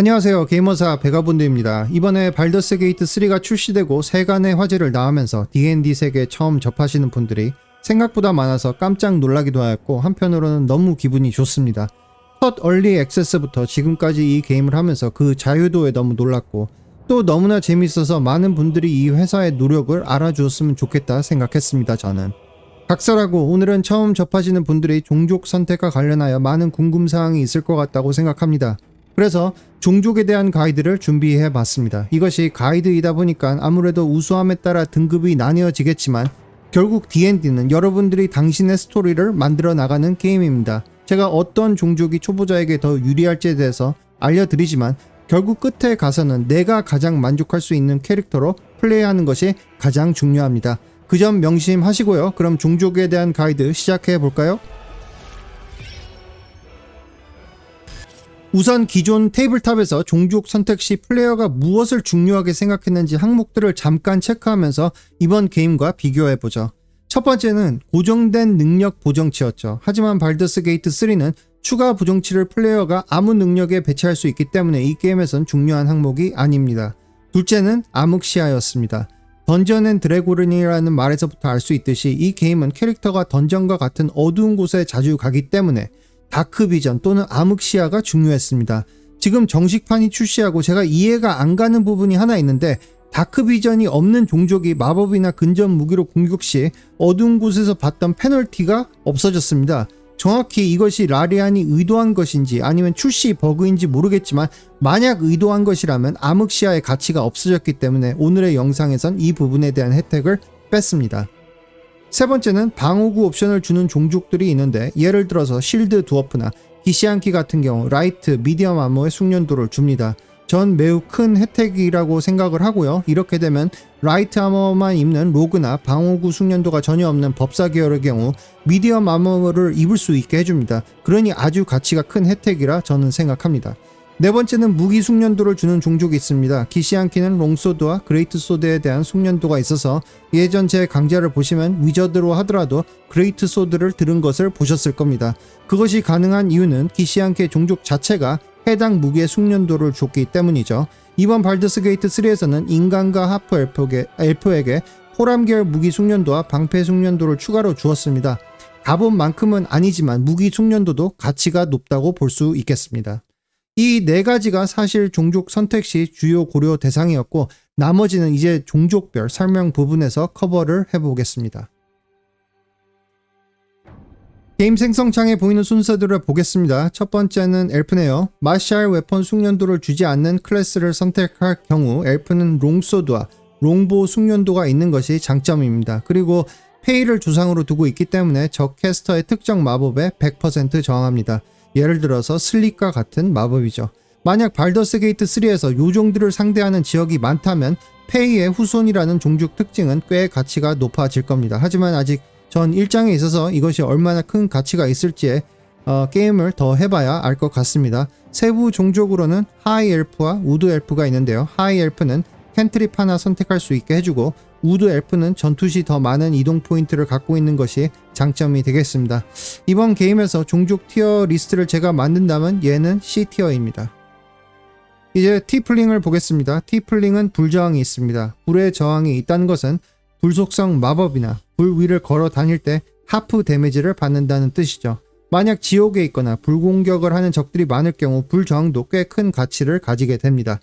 안녕하세요. 게이머사 베가본드입니다. 이번에 발더스 게이트 3가 출시되고 세간의 화제를 낳으면서 D&D 세계 처음 접하시는 분들이 생각보다 많아서 깜짝 놀라기도 하였고 한편으로는 너무 기분이 좋습니다. 첫 얼리 액세스부터 지금까지 이 게임을 하면서 그 자유도에 너무 놀랐고 또 너무나 재밌어서 많은 분들이 이 회사의 노력을 알아주었으면 좋겠다 생각했습니다. 저는. 각설하고 오늘은 처음 접하시는 분들이 종족 선택과 관련하여 많은 궁금사항이 있을 것 같다고 생각합니다. 그래서 종족에 대한 가이드를 준비해 봤습니다. 이것이 가이드이다 보니까 아무래도 우수함에 따라 등급이 나뉘어지겠지만 결국 D&D는 여러분들이 당신의 스토리를 만들어 나가는 게임입니다. 제가 어떤 종족이 초보자에게 더 유리할지에 대해서 알려드리지만 결국 끝에 가서는 내가 가장 만족할 수 있는 캐릭터로 플레이하는 것이 가장 중요합니다. 그 점 명심하시고요. 그럼 종족에 대한 가이드 시작해 볼까요? 우선 기존 테이블탑에서 종족 선택 시 플레이어가 무엇을 중요하게 생각했는지 항목들을 잠깐 체크하면서 이번 게임과 비교해 보죠. 첫 번째는 고정된 능력 보정치였죠. 하지만 발더스 게이트 3는 추가 보정치를 플레이어가 아무 능력에 배치할 수 있기 때문에 이 게임에선 중요한 항목이 아닙니다. 둘째는 암흑시야였습니다. 던전 앤 드래곤이라는 말에서부터 알 수 있듯이 이 게임은 캐릭터가 던전과 같은 어두운 곳에 자주 가기 때문에 다크 비전 또는 암흑 시야가 중요했습니다. 지금 정식판이 출시하고 제가 이해가 안 가는 부분이 하나 있는데 다크 비전이 없는 종족이 마법이나 근접 무기로 공격 시 어두운 곳에서 받던 페널티가 없어졌습니다. 정확히 이것이 라리안이 의도한 것인지 아니면 출시 버그인지 모르겠지만 만약 의도한 것이라면 암흑시야의 가치가 없어졌기 때문에 오늘의 영상에선 이 부분에 대한 혜택을 뺐습니다. 세 번째는 방어구 옵션을 주는 종족들이 있는데 예를 들어서 실드 두어프나 기시안키 같은 경우 라이트, 미디엄 암호의 숙련도를 줍니다. 전 매우 큰 혜택이라고 생각을 하고요. 이렇게 되면 라이트 아머만 입는 로그나 방어구 숙련도가 전혀 없는 법사 계열의 경우 미디엄 아머를 입을 수 있게 해줍니다. 그러니 아주 가치가 큰 혜택이라 저는 생각합니다. 네 번째는 무기 숙련도를 주는 종족이 있습니다. 기시안키는 롱소드와 그레이트 소드에 대한 숙련도가 있어서 예전 제 강좌를 보시면 위저드로 하더라도 그레이트 소드를 들은 것을 보셨을 겁니다. 그것이 가능한 이유는 기시안키의 종족 자체가 해당 무기의 숙련도를 줬기 때문이죠. 이번 발드스 게이트 3에서는 인간과 하프 엘프에게, 엘프에게 포람계열 무기 숙련도와 방패 숙련도를 추가로 주었습니다. 가본 만큼은 아니지만 무기 숙련도도 가치가 높다고 볼 수 있겠습니다. 이 네 가지가 사실 종족 선택 시 주요 고려 대상이었고 나머지는 이제 종족별 설명 부분에서 커버를 해보겠습니다. 게임 생성창에 보이는 순서들을 보겠습니다. 첫 번째는 엘프네요. 마샬 웨폰 숙련도를 주지 않는 클래스를 선택할 경우 엘프는 롱소드와 롱보 숙련도가 있는 것이 장점입니다. 그리고 페이를 주상으로 두고 있기 때문에 적 캐스터의 특정 마법에 100% 저항합니다. 예를 들어서 슬릭과 같은 마법이죠. 만약 발더스 게이트 3에서 요종들을 상대하는 지역이 많다면 페이의 후손이라는 종족 특징은 꽤 가치가 높아질 겁니다. 하지만 아직 전 1장에 있어서 이것이 얼마나 큰 가치가 있을지에 어, 게임을 더 해봐야 알 것 같습니다. 세부 종족으로는 하이 엘프와 우드 엘프가 있는데요. 하이 엘프는 캔트립 하나 선택할 수 있게 해주고 우드 엘프는 전투 시 더 많은 이동 포인트를 갖고 있는 것이 장점이 되겠습니다. 이번 게임에서 종족 티어 리스트를 제가 만든다면 얘는 C 티어입니다. 이제 티플링을 보겠습니다. 티플링은 불저항이 있습니다. 불의 저항이 있다는 것은 불속성 마법이나 불 위를 걸어 다닐 때 하프 데미지를 받는다는 뜻이죠. 만약 지옥에 있거나 불공격을 하는 적들이 많을 경우 불저항도 꽤 큰 가치를 가지게 됩니다.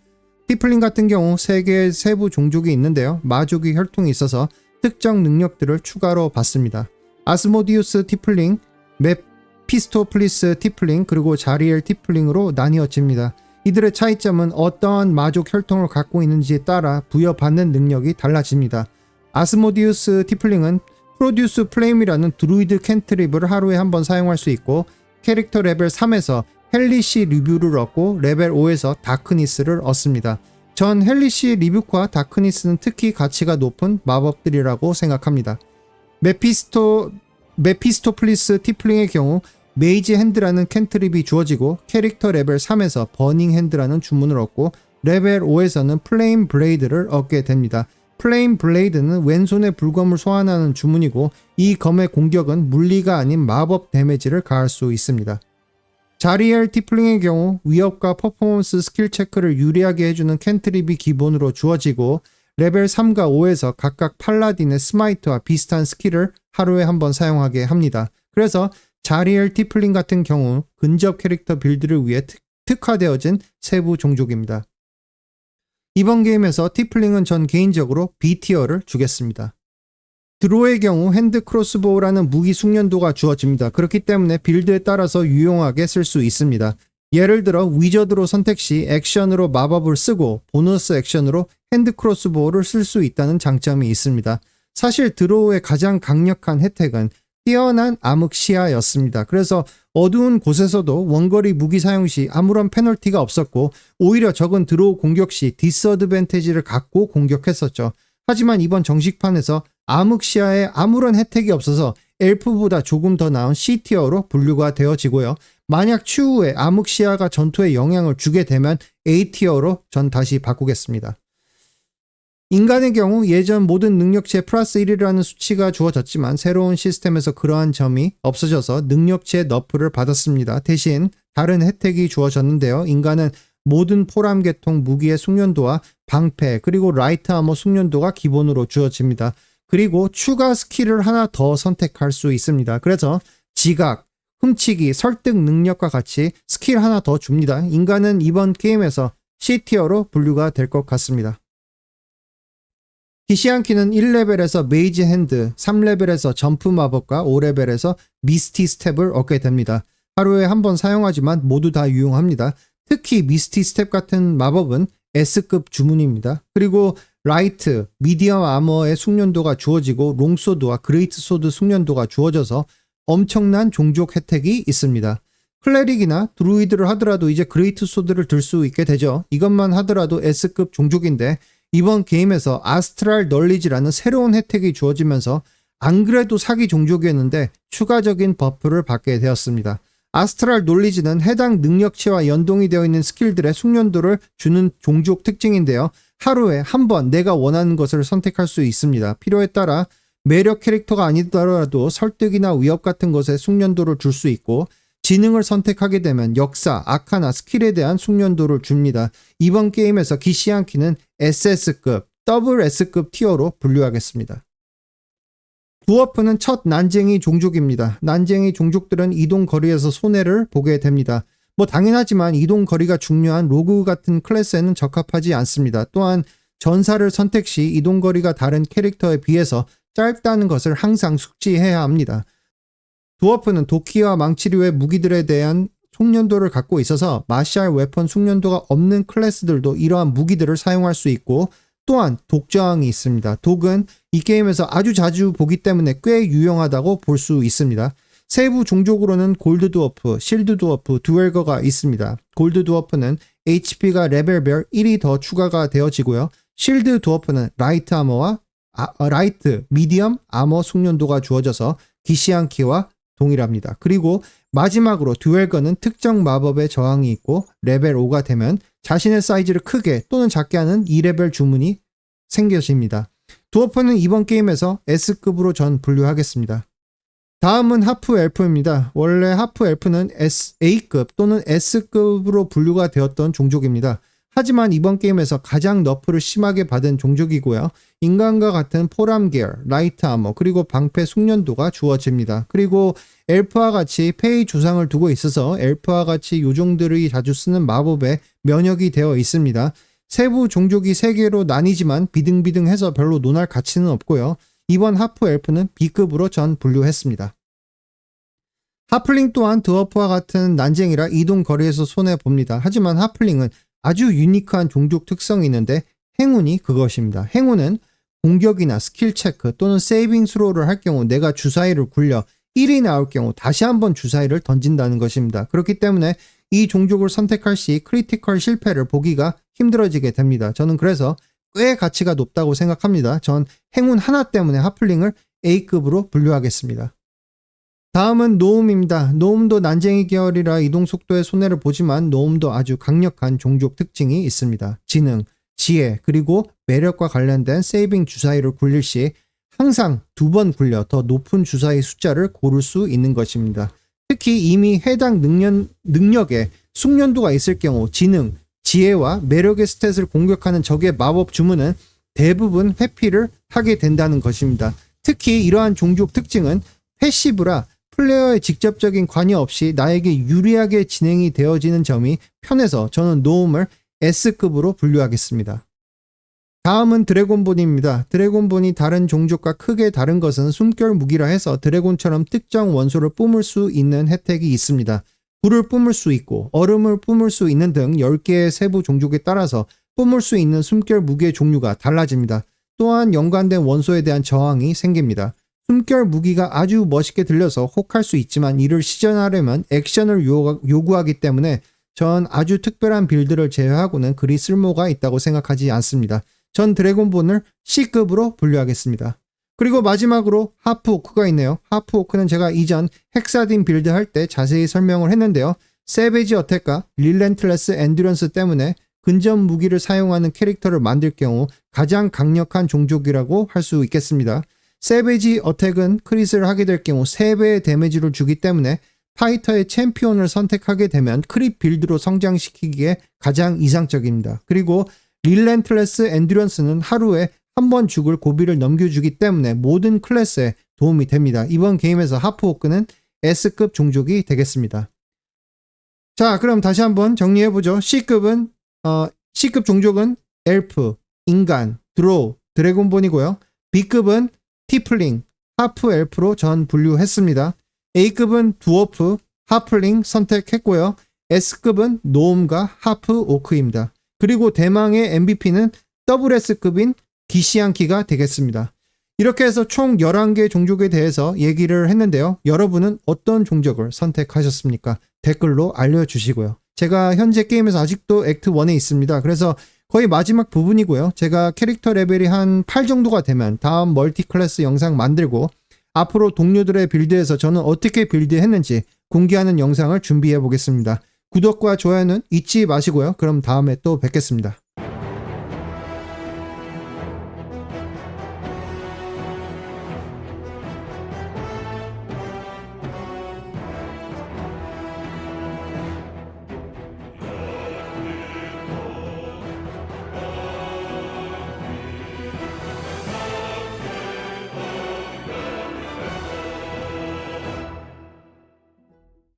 티플링 같은 경우 3개의 세부 종족이 있는데요. 마족이 혈통이 있어서 특정 능력들을 추가로 받습니다. 아스모디우스 티플링, 메피스토플리스 티플링, 그리고 자리엘 티플링으로 나뉘어집니다. 이들의 차이점은 어떠한 마족 혈통을 갖고 있는지에 따라 부여받는 능력이 달라집니다. 아스모디우스 티플링은 프로듀스 플레임이라는 드루이드 캔트립을 하루에 한 번 사용할 수 있고 캐릭터 레벨 3에서 헬리시 리뷰를 얻고 레벨 5에서 다크니스를 얻습니다. 전 헬리시 리뷰과 다크니스는 특히 가치가 높은 마법들이라고 생각합니다. 메피스토 메피스토플리스 티플링의 경우 메이지 핸드라는 캔트립이 주어지고 캐릭터 레벨 3에서 버닝 핸드라는 주문을 얻고 레벨 5에서는 플레임 블레이드를 얻게 됩니다. 플레임 블레이드는 왼손에 불검을 소환하는 주문이고 이 검의 공격은 물리가 아닌 마법 데미지를 가할 수 있습니다. 자리엘 티플링의 경우 위협과 퍼포먼스 스킬 체크를 유리하게 해주는 캔트립이 기본으로 주어지고 레벨 3과 5에서 각각 팔라딘의 스마이트와 비슷한 스킬을 하루에 한 번 사용하게 합니다. 그래서 자리엘 티플링 같은 경우 근접 캐릭터 빌드를 위해 특, 특화되어진 세부 종족입니다. 이번 게임에서 티플링은 전 개인적으로 B티어를 주겠습니다. 드로의 경우 핸드 크로스보우라는 무기 숙련도가 주어집니다. 그렇기 때문에 빌드에 따라서 유용하게 쓸 수 있습니다. 예를 들어 위저드로 선택 시 액션으로 마법을 쓰고 보너스 액션으로 핸드 크로스보우를 쓸 수 있다는 장점이 있습니다. 사실 드로우의 가장 강력한 혜택은 뛰어난 암흑 시야였습니다. 그래서 어두운 곳에서도 원거리 무기 사용 시 아무런 페널티가 없었고 오히려 적은 드로우 공격 시 디스어드밴티지를 갖고 공격했었죠. 하지만 이번 정식판에서 암흑 시야에 아무런 혜택이 없어서 엘프보다 조금 더 나은 C티어로 분류가 되어지고요. 만약 추후에 암흑 시야가 전투에 영향을 주게 되면 A티어로 전 다시 바꾸겠습니다. 인간의 경우 예전 모든 능력치에 플러스 1이라는 수치가 주어졌지만 새로운 시스템에서 그러한 점이 없어져서 능력치의 너프를 받았습니다. 대신 다른 혜택이 주어졌는데요. 인간은 모든 포람 계통 무기의 숙련도와 방패 그리고 라이트 아머 숙련도가 기본으로 주어집니다. 그리고 추가 스킬을 하나 더 선택할 수 있습니다. 그래서 지각, 훔치기, 설득 능력과 같이 스킬 하나 더 줍니다. 인간은 이번 게임에서 C티어로 분류가 될 것 같습니다. 기시안키는 1레벨에서 메이지 핸드, 3레벨에서 점프 마법과 5레벨에서 미스티 스텝을 얻게 됩니다. 하루에 한 번 사용하지만 모두 다 유용합니다. 특히 미스티 스텝 같은 마법은 S급 주문입니다. 그리고 라이트, 미디엄 아머의 숙련도가 주어지고 롱소드와 그레이트 소드 숙련도가 주어져서 엄청난 종족 혜택이 있습니다. 클레릭이나 드루이드를 하더라도 이제 그레이트 소드를 들 수 있게 되죠. 이것만 하더라도 S급 종족인데 이번 게임에서 아스트랄 널리지라는 새로운 혜택이 주어지면서 안 그래도 사기 종족이었는데 추가적인 버프를 받게 되었습니다. 아스트랄 놀리지는 해당 능력치와 연동이 되어 있는 스킬들의 숙련도를 주는 종족 특징인데요. 하루에 한 번 내가 원하는 것을 선택할 수 있습니다. 필요에 따라 매력 캐릭터가 아니더라도 설득이나 위협 같은 것에 숙련도를 줄 수 있고 지능을 선택하게 되면 역사, 아카나, 스킬에 대한 숙련도를 줍니다. 이번 게임에서 기시안키는 SS급, 더블 S급 티어로 분류하겠습니다. 두어프는 첫 난쟁이 종족입니다. 난쟁이 종족들은 이동 거리에서 손해를 보게 됩니다. 뭐 당연하지만 이동 거리가 중요한 로그 같은 클래스에는 적합하지 않습니다. 또한 전사를 선택 시 이동 거리가 다른 캐릭터에 비해서 짧다는 것을 항상 숙지해야 합니다. 두어프는 도키와 망치류의 무기들에 대한 숙련도를 갖고 있어서 마샬 웨펀 숙련도가 없는 클래스들도 이러한 무기들을 사용할 수 있고 또한 독저항이 있습니다. 독은 이 게임에서 아주 자주 보기 때문에 꽤 유용하다고 볼 수 있습니다. 세부 종족으로는 골드 두어프, 실드 두어프, 듀얼거가 있습니다. 골드 두어프는 HP가 레벨별 1이 더 추가가 되어지고요. 실드 두어프는 라이트 아머와 아, 어, 라이트, 미디엄 아머 숙련도가 주어져서 기시안키와 동일합니다. 그리고 마지막으로 듀얼건은 특정 마법의 저항이 있고 레벨 5가 되면 자신의 사이즈를 크게 또는 작게 하는 2레벨 주문이 생겨집니다. 두어프는 이번 게임에서 S급으로 전 분류하겠습니다. 다음은 하프 엘프입니다. 원래 하프 엘프는 S, A급 또는 S급으로 분류가 되었던 종족입니다. 하지만 이번 게임에서 가장 너프를 심하게 받은 종족이고요. 인간과 같은 포람 계열, 라이트 아머, 그리고 방패 숙련도가 주어집니다. 그리고 엘프와 같이 페이 주상을 두고 있어서 엘프와 같이 요종들이 자주 쓰는 마법에 면역이 되어 있습니다. 세부 종족이 3개로 나뉘지만 비등비등해서 별로 논할 가치는 없고요. 이번 하프 엘프는 B급으로 전 분류했습니다. 하플링 또한 드워프와 같은 난쟁이라 이동 거리에서 손해 봅니다. 하지만 하플링은 아주 유니크한 종족 특성이 있는데 행운이 그것입니다. 행운은 공격이나 스킬 체크 또는 세이빙 스로우를 할 경우 내가 주사위를 굴려 1이 나올 경우 다시 한번 주사위를 던진다는 것입니다. 그렇기 때문에 이 종족을 선택할 시 크리티컬 실패를 보기가 힘들어지게 됩니다. 저는 그래서 꽤 가치가 높다고 생각합니다. 전 행운 하나 때문에 하플링을 A급으로 분류하겠습니다. 다음은 노움입니다. 노움도 난쟁이 계열이라 이동 속도에 손해를 보지만 노움도 아주 강력한 종족 특징이 있습니다. 지능, 지혜, 그리고 매력과 관련된 세이빙 주사위를 굴릴 시 항상 두 번 굴려 더 높은 주사위 숫자를 고를 수 있는 것입니다. 특히 이미 해당 능력, 능력에 숙련도가 있을 경우 지능, 지혜와 매력의 스탯을 공격하는 적의 마법 주문은 대부분 회피를 하게 된다는 것입니다. 특히 이러한 종족 특징은 패시브라 플레이어의 직접적인 관여 없이 나에게 유리하게 진행이 되어지는 점이 편해서 저는 노움을 S급으로 분류하겠습니다. 다음은 드래곤본입니다. 드래곤본이 다른 종족과 크게 다른 것은 숨결 무기라 해서 드래곤처럼 특정 원소를 뿜을 수 있는 혜택이 있습니다. 불을 뿜을 수 있고 얼음을 뿜을 수 있는 등 10개의 세부 종족에 따라서 뿜을 수 있는 숨결 무기의 종류가 달라집니다. 또한 연관된 원소에 대한 저항이 생깁니다. 숨결 무기가 아주 멋있게 들려서 혹할 수 있지만 이를 시전하려면 액션을 요- 요구하기 때문에 전 아주 특별한 빌드를 제외하고는 그리 쓸모가 있다고 생각하지 않습니다. 전 드래곤본을 C급으로 분류하겠습니다. 그리고 마지막으로 하프오크가 있네요. 하프오크는 제가 이전 헥사딘 빌드 할 때 자세히 설명을 했는데요. 세베지 어택과 릴렌틀레스 엔듀런스 때문에 근접 무기를 사용하는 캐릭터를 만들 경우 가장 강력한 종족이라고 할 수 있겠습니다. 세베지 어택은 크릿을 하게 될 경우 3배의 데미지를 주기 때문에 파이터의 챔피언을 선택하게 되면 크릿 빌드로 성장시키기에 가장 이상적입니다. 그리고 릴렌틀레스 엔듀런스는 하루에 한 번 죽을 고비를 넘겨주기 때문에 모든 클래스에 도움이 됩니다. 이번 게임에서 하프호크는 S급 종족이 되겠습니다. 자, 그럼 다시 한번 정리해보죠. C급은, 어, C급 종족은 엘프, 인간, 드로우, 드래곤본이고요. B급은 티플링, 하프 엘프로 전 분류했습니다. A급은 두어프, 하플링 선택했고요. S급은 노움과 하프 오크입니다. 그리고 대망의 MVP는 WS급인 기시안키가 되겠습니다. 이렇게 해서 총 11개 종족에 대해서 얘기를 했는데요. 여러분은 어떤 종족을 선택하셨습니까? 댓글로 알려주시고요. 제가 현재 게임에서 아직도 액트 1에 있습니다. 그래서 거의 마지막 부분이고요. 제가 캐릭터 레벨이 한 8 정도가 되면 다음 멀티 클래스 영상 만들고 앞으로 동료들의 빌드에서 저는 어떻게 빌드했는지 공개하는 영상을 준비해 보겠습니다. 구독과 좋아요는 잊지 마시고요. 그럼 다음에 또 뵙겠습니다.